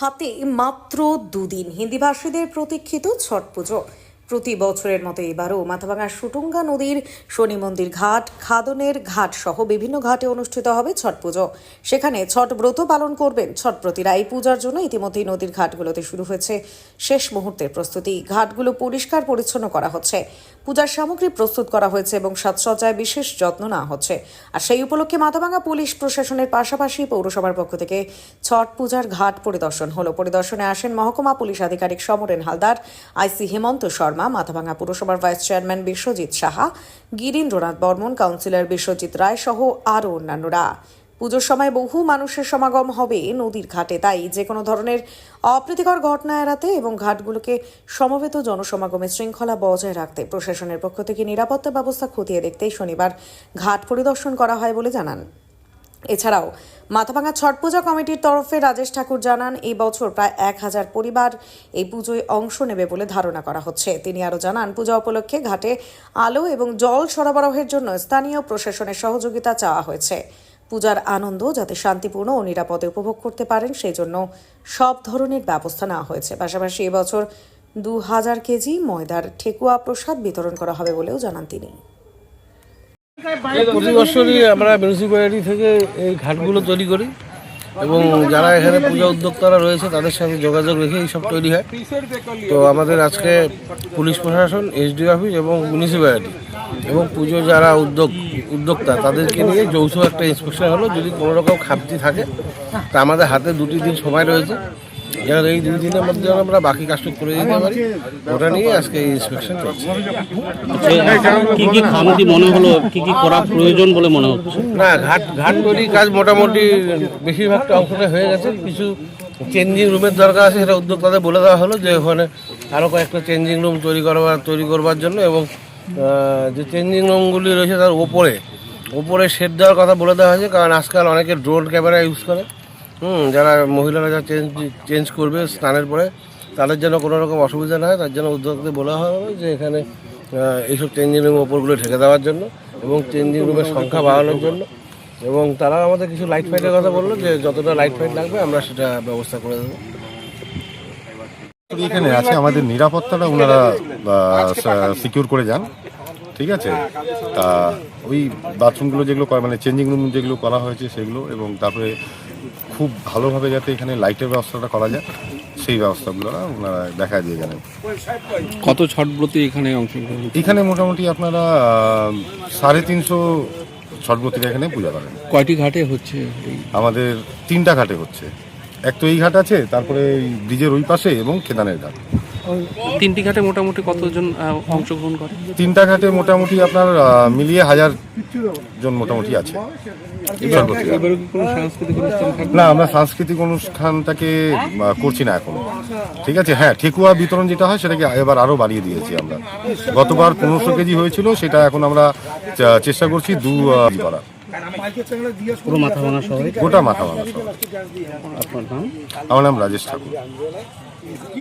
হাতে মাত্র দুদিন। হিন্দিভাষীদের প্রতীক্ষিত ছট পুজো। প্রতি বছরের মতো এবারও মাথাভাঙার সুটুঙ্গা নদীর শনি মন্দির ঘাট, খাদনের ঘাট সহ বিভিন্ন ঘাটে অনুষ্ঠিত হবে ছট পুজো। সেখানে ছট ব্রত পালন করবেন ছটপ্রতীরা। এই পূজার জন্য ইতিমধ্যেই নদীর ঘাটগুলোতে শুরু হয়েছে শেষ মুহূর্তের প্রস্তুতি। ঘাটগুলো পরিষ্কার পরিচ্ছন্ন করা হচ্ছে। পূজার সামগ্রী প্রস্তুত করা হয়েছে এবং সাজসজ্জায় বিশেষ যত্ন নেওয়া হচ্ছে। আর সেই উপলক্ষে মাথাভাঙা পুলিশ প্রশাসনের পাশাপাশি পৌরসভার পক্ষ থেকে ছট পূজার ঘাট পরিদর্শন হলো। পরিদর্শনে আসেন মহকুমা পুলিশ আধিকারিক সমরেন হালদার, আইসি হেমন্ত শর্মা। মাথাভাঙা পুরসভার vice chairman Biswajit Saha, Girindranath Barman, councillor Biswajit Roy সহ আরও অন্যান্যরা। পুজোর সময় বহু মানুষের সমাগম হবে নদীর ঘাটে, তাই যে কোনো ধরনের অপ্রীতিকর ঘটনা এড়াতে এবং ঘাটগুলোকে সমবেত জনসমাগমের শৃঙ্খলা বজায় রাখতে প্রশাসনের পক্ষ থেকে নিরাপত্তা ব্যবস্থা খতিয়ে দেখতেই শনিবার ঘাট পরিদর্শন করা হয় বলে জানান। এছাড়াও, মাথাভাঙা ছট পূজা কমিটির তরফে রাজেশ ঠাকুর জানান, এই বছর প্রায় এক হাজার পরিবার এই পুজোয় অংশ নেবে বলে ধারণা করা হচ্ছে। তিনি আরও জানান, পূজা উপলক্ষে ঘাটে আলো এবং জল সরবরাহের জন্য স্থানীয় প্রশাসনের সহযোগিতা চাওয়া হয়েছে। পূজার আনন্দ যাতে শান্তিপূর্ণ ও নিরাপদে উপভোগ করতে পারেন, সেই জন্য সব ধরনের ব্যবস্থা নেওয়া হয়েছে। পাশাপাশি এবছর দু হাজার কেজি ময়দার ঠেকুয়া প্রসাদ বিতরণ করা হবে বলেও জানান তিনি। প্রতি বছরই আমরা মিউনিসিপ্যালিটি থেকে এই ঘাটগুলো তৈরি করি এবং যারা এখানে পূজা উদ্যোক্তারা রয়েছে তাদের সাথে যোগাযোগ রেখে এইসব তৈরি হয়। তো আমাদের আজকে পুলিশ প্রশাসন এসডি অফিস এবং মিউনিসিপ্যালিটি এবং পুজো যারা উদ্যোগ উদ্যোক্তা তাদেরকে নিয়ে যৌথ একটা ইন্সপেকশন হলো। যদি কোনো রকম খামতি থাকে তা আমাদের হাতে দুটি দিন সময় রয়েছে। যেন এই দুই দিনের মধ্যে আমরা বাকি কাজটা করে দিতে পারি। ওটা নিয়ে আজকে ইন্সপেকশন চলছে। কি কি খামতি মনে হলো? কি কি করা প্রয়োজন বলে মনে হচ্ছে? না ঘাট ঘাট তৈরি কাজ মোটামুটি বেশিরভাগটা অংশটা হয়ে গেছে। কিছু চেঞ্জিং রুমের দরকার আছে সেটা উদ্যোক্তাদের বলে দেওয়া হলো যে ওখানে আরও কয়েকটা চেঞ্জিং রুম তৈরি করবার তৈরি করবার জন্য এবং যে চেঞ্জিং রুমগুলি রয়েছে তার ওপরে ওপরে শেড দেওয়ার কথা বলে দেওয়া হয়েছে কারণ আজকাল অনেকে ড্রোন ক্যামেরা ইউজ করে। হুম যারা মহিলারা যা চেঞ্জ চেঞ্জ করবে স্নানের পরে তাদের যেন কোনো রকম অসুবিধা না হয় তার জন্য উদ্যোক্তাদের বলা হবে যে এখানে এইসব চেঞ্জিং রুম ওপরগুলো ঢেকে দেওয়ার জন্য এবং চেঞ্জিং রুমের সংখ্যা বাড়ানোর জন্য। এবং তারা আমাদের কিছু লাইট ফাইটের কথা বলল যে যতটা লাইট ফাইট লাগবে আমরা সেটা ব্যবস্থা করে দেবো। এখানে আছে আমাদের নিরাপত্তাটা ওনারা সিকিউর করে যান ঠিক আছে? তা ওই বাথরুমগুলো যেগুলো মানে চেঞ্জিং রুম যেগুলো করা হয়েছে সেগুলো এবং তারপরে খুব ভালোভাবে যাতে এখানে লাইটের ব্যবস্থাটা করা যায় সেই ব্যবস্থাগুলো ওনারা দেখা দিয়ে গেলেন। কত ছটব্রতী এখানে অংশগ্রহণ এখানে মোটামুটি আপনারা সাড়ে তিনশো ছটবতীরা এখানে পূজা করেন। কয়টি ঘাটে হচ্ছে আমাদের তিনটা ঘাটে হচ্ছে। এক তো এই ঘাট আছে তারপরে ব্রিজের ওই পাশে এবং খেদানের ঘাট। তিনটি ঘাটে মোটামুটি কতজন অংশগ্রহণ করে? তিনটা ঘাটে মোটামুটি আপনার মিলিয়ে হাজার জন মোটামুটি আছে। না আমরা সাংস্কৃতিক অনুষ্ঠানটাকে করছি না এখন। ঠিক আছে? হ্যাঁ ঠেকুয়া বিতরণ যেটা হয় সেটাকে এবার আরও বাড়িয়ে দিয়েছি আমরা। গতবার পনেরোশো কেজি হয়েছিল সেটা এখন আমরা চা- চেষ্টা করছি দু করার। পুরো মাথা ভাঙা শহরে গোটা মাথা মানুষ আপনার নাম? আমার নাম রাজেশ ঠাকুর।